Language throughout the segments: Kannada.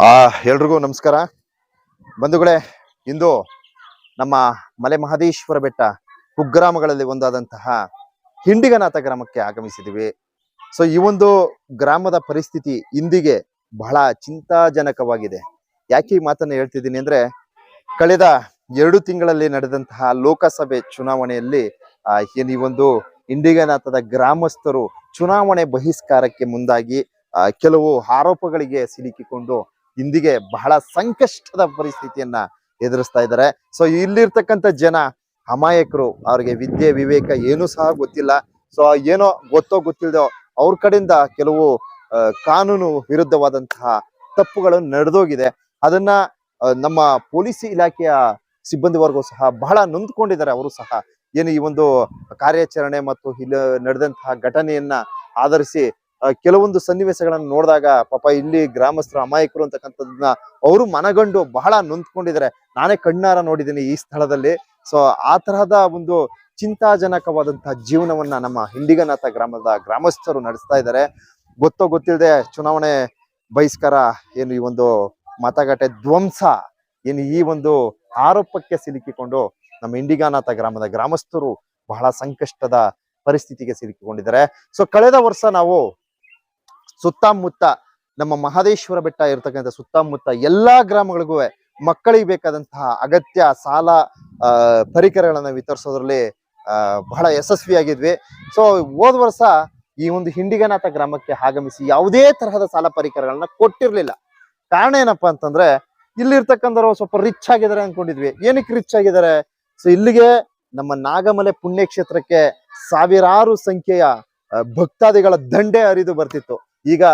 ಆ, ಎಲ್ರಿಗೂ ನಮಸ್ಕಾರ. ಬಂಧುಗಳೇ, ಇಂದು ನಮ್ಮ ಮಲೆ ಮಹದೇಶ್ವರ ಬೆಟ್ಟ ಕುಗ್ರಾಮಗಳಲ್ಲಿ ಒಂದಾದಂತಹ ಹಿಂಡಿಗನಾಥ ಗ್ರಾಮಕ್ಕೆ ಆಗಮಿಸಿದ್ದೀವಿ ಸೊ ಈ ಒಂದು ಗ್ರಾಮದ ಪರಿಸ್ಥಿತಿ ಇಂದಿಗೆ ಬಹಳ ಚಿಂತಾಜನಕವಾಗಿದೆ. ಯಾಕೆ ಈ ಮಾತನ್ನು ಹೇಳ್ತಿದ್ದೀನಿ ಅಂದ್ರೆ, ಕಳೆದ ಎರಡು ತಿಂಗಳಲ್ಲಿ ನಡೆದಂತಹ ಲೋಕಸಭೆ ಚುನಾವಣೆಯಲ್ಲಿ ಈ ಒಂದು ಇಂಡಿಗನಾಥದ ಗ್ರಾಮಸ್ಥರು ಚುನಾವಣೆ ಬಹಿಷ್ಕಾರಕ್ಕೆ ಮುಂದಾಗಿ ಕೆಲವು ಆರೋಪಗಳಿಗೆ ಸಿಲುಕಿಕೊಂಡು ಇಂದಿಗೆ ಬಹಳ ಸಂಕಷ್ಟದ ಪರಿಸ್ಥಿತಿಯನ್ನ ಎದುರಿಸ್ತಾ ಇದ್ದಾರೆ. ಸೊ ಇಲ್ಲಿರ್ತಕ್ಕಂಥ ಜನ ಅಮಾಯಕರು, ಅವ್ರಿಗೆ ವಿದ್ಯೆ, ವಿವೇಕ ಏನು ಸಹ ಗೊತ್ತಿಲ್ಲ. ಸೊ ಏನೋ ಗೊತ್ತೋ ಗೊತ್ತಿಲ್ಲದೋ ಅವ್ರ ಕಡೆಯಿಂದ ಕೆಲವು ಕಾನೂನು ವಿರುದ್ಧವಾದಂತಹ ತಪ್ಪುಗಳು ನಡೆದೋಗಿದೆ. ಅದನ್ನ ನಮ್ಮ ಪೊಲೀಸ್ ಇಲಾಖೆಯ ಸಿಬ್ಬಂದಿ ವರ್ಗವು ಸಹ ಬಹಳ ನೊಂದ್ಕೊಂಡಿದ್ದಾರೆ. ಅವರು ಸಹ ಏನು ಈ ಒಂದು ಕಾರ್ಯಾಚರಣೆ ಮತ್ತು ಇಲ್ಲಿ ನಡೆದಂತಹ ಘಟನೆಯನ್ನ ಆಧರಿಸಿ ಕೆಲವೊಂದು ಸನ್ನಿವೇಶಗಳನ್ನ ನೋಡಿದಾಗ ಪಾಪ ಇಲ್ಲಿ ಗ್ರಾಮಸ್ಥರು ಅಮಾಯಕರು ಅಂತಕ್ಕಂಥದ್ದನ್ನ ಅವರು ಮನಗಂಡು ಬಹಳ ನೊಂದ್ಕೊಂಡಿದ್ದಾರೆ. ನಾನೇ ಕಣ್ಣಾರ ನೋಡಿದ್ದೀನಿ ಈ ಸ್ಥಳದಲ್ಲಿ. ಸೊ ಆ ತರಹದ ಒಂದು ಚಿಂತಾಜನಕವಾದಂತಹ ಜೀವನವನ್ನ ನಮ್ಮ ಹಿಂಡಿಗನಾಥ ಗ್ರಾಮದ ಗ್ರಾಮಸ್ಥರು ನಡೆಸ್ತಾ ಇದ್ದಾರೆ. ಗೊತ್ತೋ ಗೊತ್ತಿಲ್ಲದೆ ಚುನಾವಣೆ ಬಹಿಷ್ಕಾರ ಏನು ಈ ಒಂದು ಮತಗಟ್ಟೆ ಧ್ವಂಸ ಏನು ಈ ಒಂದು ಆರೋಪಕ್ಕೆ ಸಿಲುಕಿಕೊಂಡು ನಮ್ಮ ಇಂಡಿಗಾನಾಥ ಗ್ರಾಮದ ಗ್ರಾಮಸ್ಥರು ಬಹಳ ಸಂಕಷ್ಟದ ಪರಿಸ್ಥಿತಿಗೆ ಸಿಲುಕಿಕೊಂಡಿದ್ದಾರೆ. ಸೊ ಕಳೆದ ವರ್ಷ ನಾವು ಸುತ್ತಮುತ್ತ ನಮ್ಮ ಮಹದೇಶ್ವರ ಬೆಟ್ಟ ಇರತಕ್ಕಂಥ ಸುತ್ತಮುತ್ತ ಎಲ್ಲಾ ಗ್ರಾಮಗಳಿಗೂ ಮಕ್ಕಳಿಗೆ ಬೇಕಾದಂತಹ ಅಗತ್ಯ ಸಾಲ ಪರಿಕರಗಳನ್ನು ವಿತರಿಸೋದ್ರಲ್ಲಿ ಬಹಳ ಯಶಸ್ವಿಯಾಗಿದ್ವಿ. ಸೊ ಹೋದ ವರ್ಷ ಈ ಒಂದು ಹಿಂಡಿಗನಾಥ ಗ್ರಾಮಕ್ಕೆ ಆಗಮಿಸಿ ಯಾವುದೇ ತರಹದ ಸಾಲ ಪರಿಕರಗಳನ್ನ ಕೊಟ್ಟಿರ್ಲಿಲ್ಲ. ಕಾರಣ ಏನಪ್ಪಾ ಅಂತಂದ್ರೆ, ಇಲ್ಲಿರ್ತಕ್ಕಂಥವ್ರು ಸ್ವಲ್ಪ ರಿಚ್ ಆಗಿದ್ದಾರೆ ಅನ್ಕೊಂಡಿದ್ವಿ. ಏನಕ್ಕೆ ರಿಚ್ ಆಗಿದ್ದಾರೆ? ಸೊ ಇಲ್ಲಿಗೆ ನಮ್ಮ ನಾಗಮಲೆ ಪುಣ್ಯಕ್ಷೇತ್ರಕ್ಕೆ ಸಾವಿರಾರು ಸಂಖ್ಯೆಯ ಭಕ್ತಾದಿಗಳ ದಂಡೆ ಹರಿದು ಬರ್ತಿತ್ತು. ಈಗ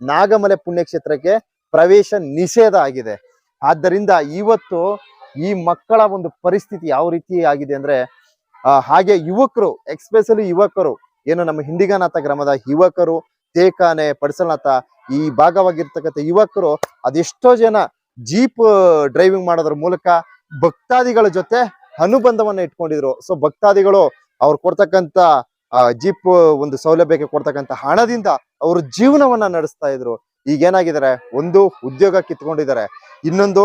ನಾಗಮಲೆ ಪುಣ್ಯಕ್ಷೇತ್ರಕ್ಕೆ ಪ್ರವೇಶ ನಿಷೇಧ ಆಗಿದೆ. ಆದ್ದರಿಂದ ಇವತ್ತು ಈ ಮಕ್ಕಳ ಒಂದು ಪರಿಸ್ಥಿತಿ ಯಾವ ರೀತಿ ಆಗಿದೆ ಅಂದ್ರೆ ಹಾಗೆ ಯುವಕರು ಎಕ್ಸ್ಪೆಷಲಿ ಯುವಕರು ಏನು ನಮ್ಮ ಹಿಂಡಿಗನಾಥ ಗ್ರಾಮದ ಯುವಕರು ತೇಕಾನೆ ಪಡಿಸಲನಾಥ ಈ ಭಾಗವಾಗಿರ್ತಕ್ಕಂಥ ಯುವಕರು ಅದೆಷ್ಟೋ ಜನ ಜೀಪ್ ಡ್ರೈವಿಂಗ್ ಮಾಡೋದ್ರ ಮೂಲಕ ಭಕ್ತಾದಿಗಳ ಜೊತೆ ಅನುಬಂಧವನ್ನ ಇಟ್ಕೊಂಡಿದ್ರು. ಸೊ ಭಕ್ತಾದಿಗಳು ಅವ್ರು ಕೊಡ್ತಕ್ಕಂತ ಆ, ಜೀಪ್ ಒಂದು ಸೌಲಭ್ಯಕ್ಕೆ ಕೊಡ್ತಕ್ಕಂಥ ಹಣದಿಂದ ಅವರು ಜೀವನವನ್ನ ನಡೆಸ್ತಾ ಇದ್ರು. ಈಗ ಏನಾಗಿದ್ದಾರೆ? ಒಂದು ಉದ್ಯೋಗ ಕಿತ್ಕೊಂಡಿದ್ದಾರೆ. ಇನ್ನೊಂದು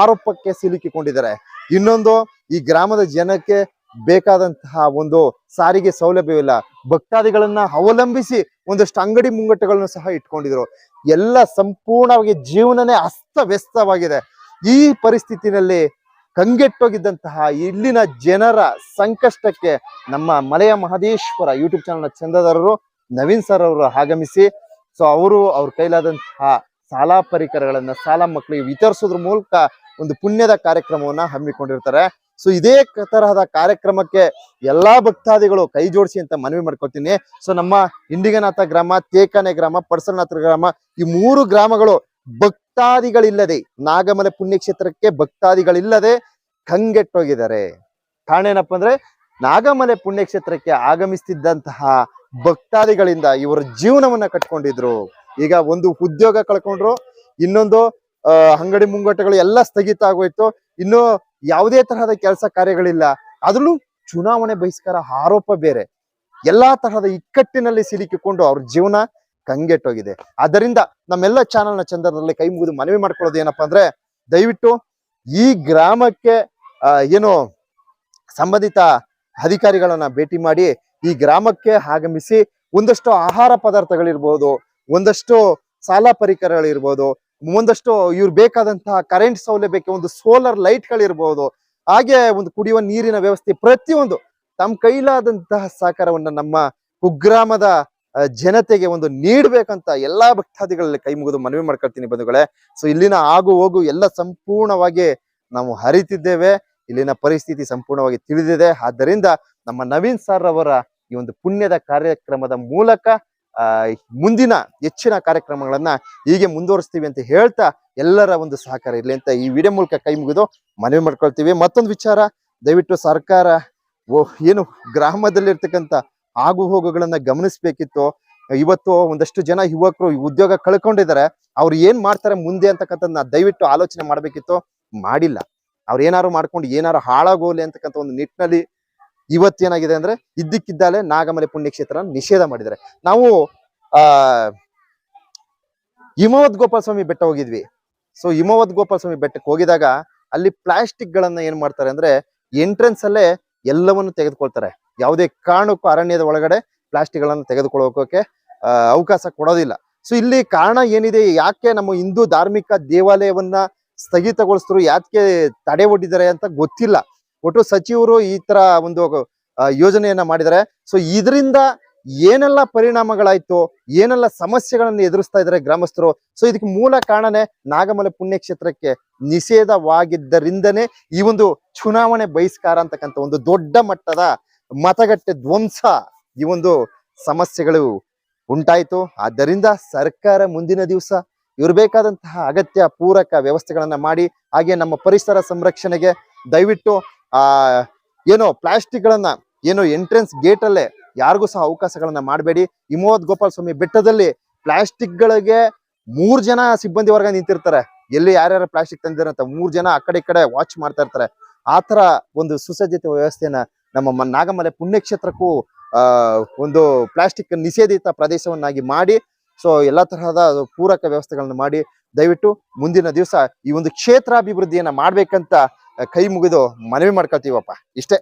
ಆರೋಪಕ್ಕೆ ಸಿಲುಕಿಕೊಂಡಿದ್ದಾರೆ. ಇನ್ನೊಂದು, ಈ ಗ್ರಾಮದ ಜನಕ್ಕೆ ಬೇಕಾದಂತಹ ಒಂದು ಸಾರಿಗೆ ಸೌಲಭ್ಯವಿಲ್ಲ. ಭಕ್ತಾದಿಗಳನ್ನ ಅವಲಂಬಿಸಿ ಒಂದಷ್ಟು ಅಂಗಡಿ ಮುಂಗಟ್ಟುಗಳನ್ನು ಸಹ ಇಟ್ಕೊಂಡಿದ್ರು. ಎಲ್ಲ ಸಂಪೂರ್ಣವಾಗಿ ಜೀವನನೇ ಅಸ್ತವ್ಯಸ್ತವಾಗಿದೆ. ಈ ಪರಿಸ್ಥಿತಿನಲ್ಲಿ ಕಂಗೆಟ್ಟೋಗಿದ್ದಂತಹ ಇಲ್ಲಿನ ಜನರ ಸಂಕಷ್ಟಕ್ಕೆ ನಮ್ಮ ಮಲೆಯ ಮಹದೇಶ್ವರ ಯೂಟ್ಯೂಬ್ ಚಾನಲ್ನ ಚಂದದಾರರು ನವೀನ್ ಸರ್ ಅವರು ಆಗಮಿಸಿ, ಸೊ ಅವರು ಅವ್ರ ಕೈಲಾದಂತಹ ಸಾಲ ಪರಿಕರಗಳನ್ನ, ಸಾಲ ಮಕ್ಕಳಿಗೆ ವಿತರಿಸೋದ್ರ ಮೂಲಕ ಒಂದು ಪುಣ್ಯದ ಕಾರ್ಯಕ್ರಮವನ್ನ ಹಮ್ಮಿಕೊಂಡಿರ್ತಾರೆ. ಸೊ ಇದೇ ತರಹದ ಕಾರ್ಯಕ್ರಮಕ್ಕೆ ಎಲ್ಲಾ ಭಕ್ತಾದಿಗಳು ಕೈ ಜೋಡಿಸಿ ಅಂತ ಮನವಿ ಮಾಡ್ಕೊಳ್ತೀನಿ ಸೊ ನಮ್ಮ ಇಂಡಿಗನಾಥ ಗ್ರಾಮ, ತೇಕಾನೆ ಗ್ರಾಮ ಪಡಸಲನಾಥ ಗ್ರಾಮ ಈ ಮೂರು ಗ್ರಾಮಗಳು ಭಕ್ತಾದಿಗಳಿಲ್ಲದೆ, ನಾಗಮಲೆ ಪುಣ್ಯಕ್ಷೇತ್ರಕ್ಕೆ ಭಕ್ತಾದಿಗಳಿಲ್ಲದೆ ಕಂಗೆಟ್ಟೋಗಿದ್ದಾರೆ ಕಾರಣ ಏನಪ್ಪ ಅಂದ್ರೆ, ನಾಗಮಲೆ ಪುಣ್ಯಕ್ಷೇತ್ರಕ್ಕೆ ಆಗಮಿಸ್ತಿದ್ದಂತಹ ಭಕ್ತಾದಿಗಳಿಂದ ಇವರ ಜೀವನವನ್ನ ಕಟ್ಕೊಂಡಿದ್ರು. ಈಗ ಒಂದು ಉದ್ಯೋಗ ಕಳ್ಕೊಂಡ್ರು, ಇನ್ನೊಂದು ಅಂಗಡಿ ಮುಂಗಟ್ಟುಗಳು ಎಲ್ಲ ಸ್ಥಗಿತ ಆಗೋಯ್ತು, ಇನ್ನು ಯಾವುದೇ ತರಹದ ಕೆಲಸ ಕಾರ್ಯಗಳಿಲ್ಲ. ಅದ್ರಲ್ಲೂ ಚುನಾವಣೆ ಬಹಿಷ್ಕಾರ ಆರೋಪ ಬೇರೆ. ಎಲ್ಲಾ ತರಹದ ಇಕ್ಕಟ್ಟಿನಲ್ಲಿ ಸಿಲುಕಿಕೊಂಡು ಅವ್ರ ಜೀವನ ಕಂಗೆಟ್ಟೋಗಿದೆ. ಆದ್ದರಿಂದ ನಮ್ಮೆಲ್ಲ ಚಾನಲ್ನ ಚಂದ್ರದಲ್ಲಿ ಕೈ ಮುಗಿದು ಮನವಿ ಮಾಡ್ಕೊಳ್ಳೋದು ಏನಪ್ಪಾ ಅಂದ್ರೆ, ದಯವಿಟ್ಟು ಈ ಗ್ರಾಮಕ್ಕೆ ಏನು ಸಂಬಂಧಿತ ಅಧಿಕಾರಿಗಳನ್ನ ಭೇಟಿ ಮಾಡಿ ಈ ಗ್ರಾಮಕ್ಕೆ ಆಗಮಿಸಿ ಒಂದಷ್ಟು ಆಹಾರ ಪದಾರ್ಥಗಳಿರ್ಬೋದು, ಒಂದಷ್ಟು ಸಾಲ ಪರಿಕರಗಳಿರ್ಬೋದು, ಒಂದಷ್ಟು ಇವ್ರು ಬೇಕಾದಂತಹ ಕರೆಂಟ್ ಸೌಲಭ್ಯಕ್ಕೆ ಒಂದು ಸೋಲಾರ್ ಲೈಟ್ಗಳಿರ್ಬೋದು ಹಾಗೆ ಒಂದು ಕುಡಿಯುವ ನೀರಿನ ವ್ಯವಸ್ಥೆ ಪ್ರತಿಯೊಂದು ತಮ್ಮ ಕೈಲಾದಂತಹ ಸಹಕಾರವನ್ನ ನಮ್ಮ ಕುಗ್ರಾಮದ ಜನತೆಗೆ ಒಂದು ನೀಡ್ಬೇಕಂತ ಎಲ್ಲಾ ಭಕ್ತಾದಿಗಳಲ್ಲಿ ಕೈ ಮುಗಿದು ಮನವಿ ಮಾಡ್ಕೊಳ್ತೀನಿ ಬಂಧುಗಳೇ. ಸೊ ಇಲ್ಲಿನ ಆಗು ಹೋಗು ಎಲ್ಲ ಸಂಪೂರ್ಣವಾಗಿ ನಾವು ಹರಿತಿದ್ದೇವೆ. ಇಲ್ಲಿನ ಪರಿಸ್ಥಿತಿ ಸಂಪೂರ್ಣವಾಗಿ ತಿಳಿದಿದೆ. ಆದ್ದರಿಂದ ನಮ್ಮ ನವೀನ್ ಸರ್ ಅವರ ಈ ಒಂದು ಪುಣ್ಯದ ಕಾರ್ಯಕ್ರಮದ ಮೂಲಕ ಮುಂದಿನ ಹೆಚ್ಚಿನ ಕಾರ್ಯಕ್ರಮಗಳನ್ನ ಹೀಗೆ ಮುಂದುವರಿಸ್ತೀವಿ ಅಂತ ಹೇಳ್ತಾ ಎಲ್ಲರ ಒಂದು ಸಹಕಾರ ಇರಲಿ ಅಂತ ಈ ವಿಡಿಯೋ ಮೂಲಕ ಕೈ ಮುಗಿದು ಮನವಿ ಮಾಡ್ಕೊಳ್ತೀವಿ. ಮತ್ತೊಂದು ವಿಚಾರ, ದಯವಿಟ್ಟು ಸರ್ಕಾರ, ಓ, ಏನು ಗ್ರಾಮದಲ್ಲಿರ್ತಕ್ಕಂಥ ಆಗು ಹೋಗುಗಳನ್ನ ಗಮನಿಸ್ಬೇಕಿತ್ತು, ಇವತ್ತು ಒಂದಷ್ಟು ಜನ ಯುವಕರು, ಉದ್ಯೋಗ ಕಳ್ಕೊಂಡಿದ್ದಾರೆ ಅವ್ರು ಏನ್ ಮಾಡ್ತಾರೆ ಮುಂದೆ ಅಂತಕ್ಕಂಥದ್ದನ್ನ ದಯವಿಟ್ಟು ಆಲೋಚನೆ ಮಾಡ್ಬೇಕಿತ್ತು, ಮಾಡಿಲ್ಲ. ಅವ್ರು ಏನಾರು ಮಾಡ್ಕೊಂಡು ಏನಾರು ಹಾಳಾಗೋಲಿ ಅಂತಕ್ಕಂಥ ಒಂದು ನಿಟ್ಟಿನಲ್ಲಿ ಇವತ್ತೇನಾಗಿದೆ ಅಂದ್ರೆ, ಇದ್ದಕ್ಕಿದ್ದಾಲೆ ನಾಗಮಲೆ ಪುಣ್ಯಕ್ಷೇತ್ರ ನಿಷೇಧ ಮಾಡಿದ್ದಾರೆ. ನಾವು, ಆ, ಹಿಮವದ್ ಗೋಪಾಲ ಸ್ವಾಮಿ ಬೆಟ್ಟ ಹೋಗಿದ್ವಿ. ಸೊ, ಹಿಮವದ್ ಗೋಪಾಲ ಸ್ವಾಮಿ ಬೆಟ್ಟಕ್ಕೆ ಹೋಗಿದಾಗ ಅಲ್ಲಿ ಪ್ಲಾಸ್ಟಿಕ್ ಗಳನ್ನ ಏನ್ ಮಾಡ್ತಾರೆ ಅಂದ್ರೆ ಎಂಟ್ರೆನ್ಸ್ ಅಲ್ಲೇ ಎಲ್ಲವನ್ನು ತೆಗೆದುಕೊಳ್ತಾರೆ. ಯಾವುದೇ ಕಾರಣಕ್ಕೂ ಅರಣ್ಯದ ಒಳಗಡೆ ಪ್ಲಾಸ್ಟಿಕ್ ಗಳನ್ನ ತೆಗೆದುಕೊಳ್ಳೋಕೆ ಅವಕಾಶ ಕೊಡೋದಿಲ್ಲ. ಸೊ ಇಲ್ಲಿ ಕಾರಣ ಏನಿದೆ? ಯಾಕೆ ನಮ್ಮ ಹಿಂದೂ ಧಾರ್ಮಿಕ ದೇವಾಲಯವನ್ನ ಸ್ಥಗಿತಗೊಳಿಸಿದ್ರು ಯಾಕೆ ತಡೆ ಒಡ್ಡಿದ್ದಾರೆ ಅಂತ ಗೊತ್ತಿಲ್ಲ. ಒಟ್ಟು ಸಚಿವರು ಈ ತರ ಒಂದು ಯೋಜನೆಯನ್ನ ಮಾಡಿದ್ದಾರೆ. ಸೊ ಇದರಿಂದ ಏನೆಲ್ಲ ಪರಿಣಾಮಗಳಾಯ್ತು? ಏನೆಲ್ಲ ಸಮಸ್ಯೆಗಳನ್ನು ಎದುರಿಸ್ತಾ ಇದ್ದಾರೆ ಗ್ರಾಮಸ್ಥರು? ಸೊ ಇದಕ್ಕೆ ಮೂಲ ಕಾರಣನೇ ನಾಗಮಲೆ ಪುಣ್ಯಕ್ಷೇತ್ರಕ್ಕೆ ನಿಷೇಧವಾಗಿದ್ದರಿಂದನೇ ಈ ಒಂದು ಚುನಾವಣೆ ಬಹಿಷ್ಕಾರ ಅಂತಕ್ಕಂಥ ಒಂದು ದೊಡ್ಡ ಮಟ್ಟದ ಮತಗಟ್ಟೆ ಧ್ವಂಸ ಈ ಒಂದು ಸಮಸ್ಯೆಗಳು ಉಂಟಾಯಿತು. ಆದ್ದರಿಂದ ಸರ್ಕಾರ ಮುಂದಿನ ದಿವಸ ಇರಬೇಕಾದಂತಹ ಬೇಕಾದಂತಹ ಅಗತ್ಯ ಪೂರಕ ವ್ಯವಸ್ಥೆಗಳನ್ನ ಮಾಡಿ, ಹಾಗೆ ನಮ್ಮ ಪರಿಸರ ಸಂರಕ್ಷಣೆಗೆ ದಯವಿಟ್ಟು, ಆ, ಏನೋ ಪ್ಲಾಸ್ಟಿಕ್ ಏನೋ ಎಂಟ್ರೆನ್ಸ್ ಗೇಟ್ ಯಾರಿಗೂ ಸಹ ಅವಕಾಶಗಳನ್ನ ಮಾಡಬೇಡಿ. ಹಿಮವದ್ ಗೋಪಾಲ ಸ್ವಾಮಿ ಬೆಟ್ಟದಲ್ಲಿ ಪ್ಲಾಸ್ಟಿಕ್ ಗಳಿಗೆ ಮೂರ್ ಜನ ಸಿಬ್ಬಂದಿ ವರ್ಗ ನಿಂತಿರ್ತಾರೆ. ಎಲ್ಲಿ ಯಾರ್ಯಾರ ಪ್ಲಾಸ್ಟಿಕ್ ತಂದಿರಂತ ಮೂರ್ ಜನ ಆ ಕಡೆ ಕಡೆ ವಾಚ್ ಮಾಡ್ತಾ ಇರ್ತಾರೆ. ಆ ತರ ಒಂದು ಸುಸಜ್ಜಿತ ವ್ಯವಸ್ಥೆಯನ್ನ ನಮ್ಮ ನಾಗಮಲೆ ಪುಣ್ಯಕ್ಷೇತ್ರಕ್ಕೂ ಒಂದು ಪ್ಲಾಸ್ಟಿಕ್ ನಿಷೇಧಿತ ಪ್ರದೇಶವನ್ನಾಗಿ ಮಾಡಿ, ಸೊ ಎಲ್ಲಾ ತರಹದ ಪೂರಕ ವ್ಯವಸ್ಥೆಗಳನ್ನು ಮಾಡಿ, ದಯವಿಟ್ಟು ಮುಂದಿನ ದಿವಸ ಈ ಒಂದು ಕ್ಷೇತ್ರಾಭಿವೃದ್ಧಿಯನ್ನ ಮಾಡ್ಬೇಕಂತ ಕೈ ಮುಗಿದು ಮನವಿ ಮಾಡ್ಕೊಳ್ತೀವಪ್ಪ. ಇಷ್ಟೇ.